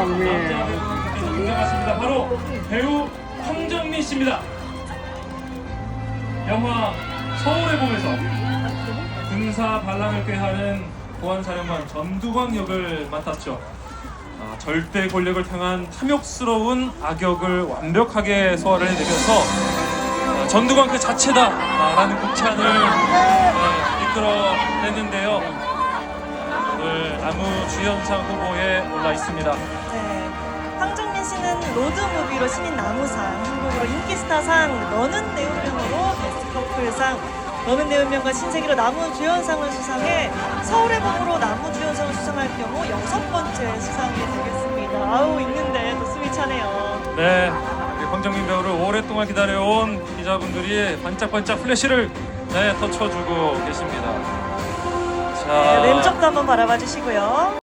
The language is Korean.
황정민. 남자 배우께서 등장하십니다. 바로 배우 황정민 씨입니다. 영화 서울의 봄에서 군사 반란을 꾀하는 보안 사령관 전두광 역을 맡았죠. 아, 절대 권력을 향한 탐욕스러운 악역을 완벽하게 소화를 해내면서 아, 전두광 그 자체다라는 극찬을 네, 나무 주연상 후보에 올라 있습니다. 네. 황정민 씨는 로드무비로 신인 나무상, 한국으로 인기스타상, 너는 내 운명으로 베스트 커플상, 너는 내 운명과 신세계로 나무 주연상을 수상해 서울의 봄으로 나무 주연상을 수상할 경우 여섯 번째 수상이 되겠습니다. 아우 있는데 또 숨이 차네요. 네, 우리 황정민 배우를 오랫동안 기다려온 기자분들이 반짝반짝 플래시를 네, 터쳐주고 계십니다. 자, 네, 왼쪽도 한번 바라봐 주시고요.